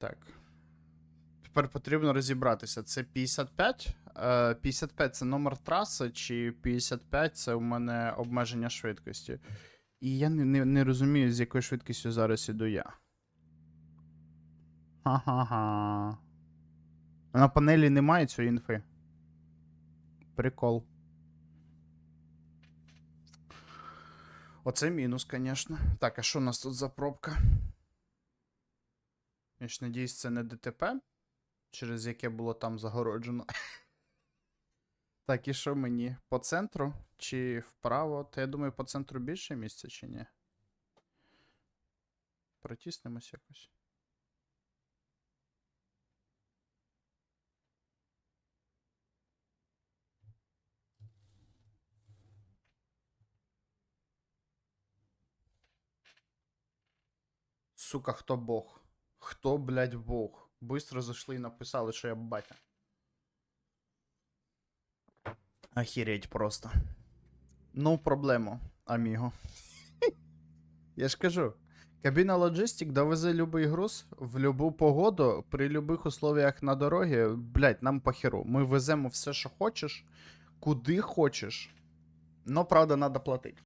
Так. Тепер потрібно розібратися. Це 55. Е, 55 це номер траси, чи 55 це у мене обмеження швидкості. І я не, не, не розумію, з якою швидкістю зараз іду я. Ха-ха-ха. На панелі немає цієї інфи. Прикол. Оце мінус, звісно. Так, а що у нас тут за пробка? Я ж надіюсь, це не ДТП, через яке було там загороджено. Так, і що мені? По центру чи вправо? Та я думаю, по центру більше місця чи ні? Протіснемось якось. Сука, хто Бог? Хто, блядь, Бог? Быстро зайшли і написали, що я батя. Охереть просто. Ну, проблему, аміго. Я ж кажу. Кабіна Logistic довезе любий груз в любу погоду, при любих условіях на дорогі. Блять, нам похеру. Ми веземо все, що хочеш, куди хочеш. Но, правда, треба платити.